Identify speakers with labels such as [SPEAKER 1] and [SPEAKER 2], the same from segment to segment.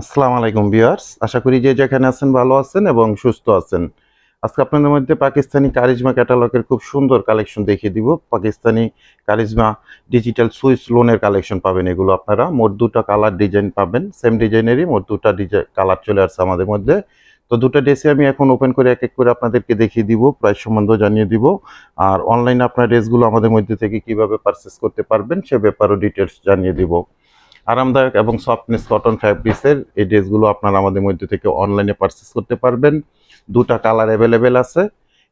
[SPEAKER 1] আসসালামু আলাইকুম বিয়ার্স আশা করি যে যেখানে আছেন ভালো আছেন এবং সুস্থ আছেন। আজকে আপনাদের মধ্যে পাকিস্তানি কারিজমা ক্যাটালগের খুব সুন্দর কালেকশন দেখিয়ে দিব। পাকিস্তানি কারিজমা ডিজিটাল সুইস লোনের কালেকশন পাবেন এগুলো আপনারা। মোট দুটো কালার ডিজাইন পাবেন। সেম ডিজাইনেরই মোট দুটো ডিজাইন কালার চলে আসছে আমাদের মধ্যে। তো দুটো ড্রেসে আমি এখন ওপেন করে এক এক করে আপনাদেরকে দেখিয়ে দিব প্রাইস সম্বন্ধ জানিয়ে দিব। আর অনলাইনে আপনার ড্রেসগুলো আমাদের মধ্যে থেকে কীভাবে পারচেস করতে পারবেন সে ব্যাপারেও ডিটেলস জানিয়ে দিব। আরামদায়ক এবং সফটনেস কটন ফ্যাব্রিক্সের এই ড্রেসগুলো আপনারা আমাদের মধ্যে থেকে অনলাইনে পারচেস করতে পারবেন। দুটা কালার অ্যাভেলেবেল আছে।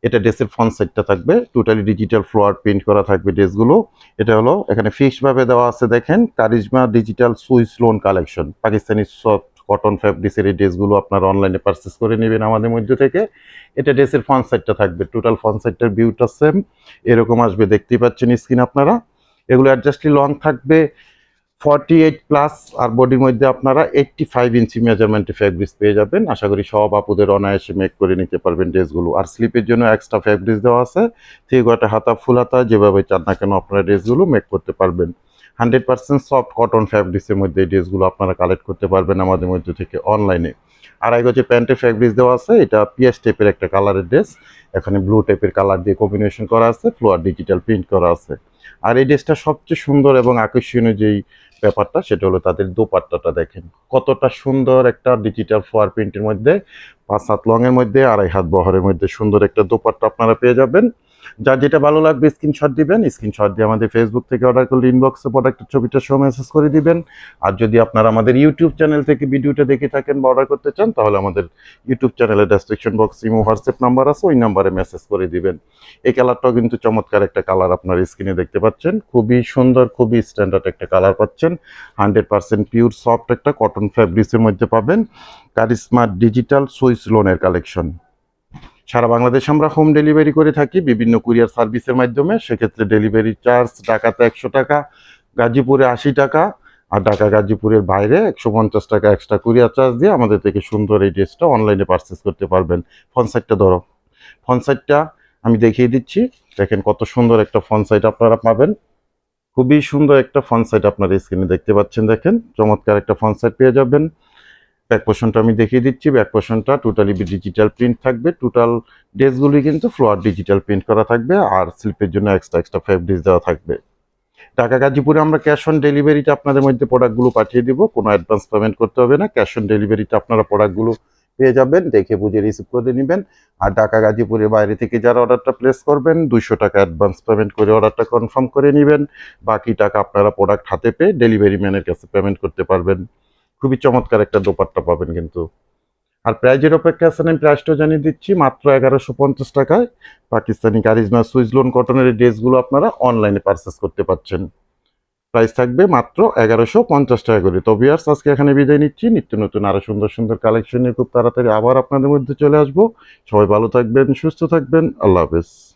[SPEAKER 1] এটা ড্রেসের ফ্রন্ট সাইডটা থাকবে টোটালি ডিজিটাল ফ্লোয়ার প্রিন্ট করা থাকবে ড্রেসগুলো। এটা হলো, এখানে ফিক্সডভাবে দেওয়া আছে দেখেন, Charizma digital Swiss lawn collection Pakistani soft cotton ফ্যাব্রিক্সের এই ড্রেসগুলো আপনারা অনলাইনে পারচেস করে নেবেন আমাদের মধ্যে থেকে। এটা ড্রেসের ফ্রন্ট সাইডটা থাকবে টোটাল ফ্রন্ট সাইডটার ভিউটা সেম এরকম আসবে, দেখতেই পাচ্ছেন স্ক্রিন আপনারা। এগুলো অ্যাডজাস্টলি লং থাকবে। ফর্টি এইট প্লাস আর বডির মধ্যে আপনারা এইটটি ফাইভ ইঞ্চি মেজারমেন্টে ফ্যাব্রিক্স পেয়ে যাবেন। আশা করি সব আপুদের অনায়াসে মেক করে নিতে পারবেন ড্রেসগুলো আর স্লিপের জন্য এক্সট্রা ফ্যাব্রিক্স দেওয়া আছে। থ্রি গোটা হাতা, ফুল হাতা, যেভাবে চান না কেন আপনারা ড্রেসগুলো মেক করতে পারবেন। হান্ড্রেড পার্সেন্ট সফট কটন ফ্যাব্রিক্সের মধ্যে এই ড্রেসগুলো আপনারা কালেক্ট করতে পারবেন আমাদের মধ্যে থেকে অনলাইনে আড়াই গজে প্যান্টের ফ্যাব্রিক্স দেওয়া আছে। এটা পিএস টাইপের একটা কালারের ড্রেস এখানে ব্লু টাইপের কালার দিয়ে কম্বিনেশন করা আছে। ফ্লোয়ার ডিজিটাল প্রিন্ট করা আছে। আর এই ড্রেসটা সবচেয়ে সুন্দর এবং আকর্ষণীয় যেই ব্যাপারটা সেটা হলো তাদের দোপাট্টাটা দেখেন। কতটা সুন্দর একটা ডিজিটাল ফোয়ার প্রিন্টের মধ্যে পাঁচ হাত লংয়ের মধ্যে আড়াই হাত বহরের মধ্যে সুন্দর একটা দোপাট্টা আপনারা পেয়ে যাবেন। যার যেটা ভালো লাগবে স্ক্রিনশট দিবেন স্ক্রিনশট দিয়ে আমাদের ফেসবুক থেকে অর্ডার করলে ইনবক্সে প্রোডাক্টের ছবিটা সহ মেসেজ করে দিবেন। আর যদি আপনারা আমাদের ইউটিউব চ্যানেল থেকে ভিডিওটা দেখে থাকেন বা অর্ডার করতে চান, তাহলে আমাদের ইউটিউব চ্যানেলের description box imo WhatsApp number আছে, ওই নাম্বারে মেসেজ করে দিবেন। এই কালারটাও কিন্তু চমৎকার একটা কালার আপনার স্ক্রিনে দেখতে পাচ্ছেন। খুবই সুন্দর, খুবই স্ট্যান্ডার্ড একটা কালার পাচ্ছেন। হান্ড্রেড পার্সেন্ট পিওর সফট একটা কটন ফ্যাব্রিক্সের মধ্যে পাবেন। কারিসমা ডিজিটাল সুইস লোনের কালেকশন সারা বাংলাদেশে আমরা হোম ডেলিভারি করে থাকি, বিভিন্ন কুরিয়ার সার্ভিসের মাধ্যমে। সেক্ষেত্রে ডেলিভারি চার্জ ঢাকাতে একশো টাকা, গাজীপুরে আশি টাকা, আর ঢাকা গাজীপুরের বাইরে একশো পঞ্চাশ টাকা এক্সট্রা কুরিয়ার চার্জ দিয়ে আমাদের থেকে সুন্দর এই ড্রেসটা অনলাইনে পারচেস করতে পারবেন। ফোন সাইডটা ধরো। ফোন সাইডটা আমি দেখিয়ে দিচ্ছি। দেখেন কত সুন্দর একটা ফোন সাইড আপনারা পাবেন। খুবই সুন্দর একটা ফোন সাইড আপনারা স্ক্রিনে দেখতে পাচ্ছেন। দেখেন চমৎকার একটা ফোন সাইড পেয়ে যাবেন। ব্যাক পোর্শনটা আমি দেখিয়ে দিচ্ছি। ব্যাক পোর্শনটা টোটালি ডিজিটাল প্রিন্ট থাকবে। টোটাল ড্রেসগুলি কিন্তু ফ্লোয়ার ডিজিটাল প্রিন্ট করা থাকবে আর স্লিপের জন্য এক্সট্রা এক্সট্রা ফ্যাব্রিক্স দেওয়া থাকবে। ঢাকা, গাজীপুরে আমরা ক্যাশ অন ডেলিভারিতে আপনাদের মধ্যে প্রোডাক্টগুলো পাঠিয়ে দিব। কোনো অ্যাডভান্স পেমেন্ট করতে হবে না। ক্যাশ অন ডেলিভারিতে আপনারা প্রোডাক্টগুলো পেয়ে যাবেন, দেখে বুঝে রিসিভ করে নেবেন। আর ঢাকা, গাজীপুরের বাইরে থেকে যারা অর্ডারটা প্লেস করবেন দুশো টাকা অ্যাডভান্স পেমেন্ট করে অর্ডারটা কনফার্ম করে নেবেন। বাকি টাকা আপনারা প্রোডাক্ট হাতে পেয়ে ডেলিভারি ম্যানের কাছে পেমেন্ট করতে পারবেন। খুবই চমৎকার একটা দোপাট্টা পাবেন কিন্তু। আর প্রাইজের অপেক্ষা আছেন আমি প্রাইসটা জানিয়ে দিচ্ছি, মাত্র এগারোশো পঞ্চাশ টাকায় পাকিস্তানি কারিজমা সুইজলোন কটনের এই ড্রেসগুলো আপনারা অনলাইনে পারচেস করতে পারছেন। প্রাইস থাকবে মাত্র এগারোশো পঞ্চাশ টাকা করে। তো বিয়ার্স আজকে এখানে বিদায় নিচ্ছি। নিত্য নতুন আরও সুন্দর সুন্দর কালেকশন নিয়ে খুব তাড়াতাড়ি আবার আপনাদের মধ্যে চলে আসব। সবাই ভালো থাকবেন, সুস্থ থাকবেন। আল্লাহ হাফেজ।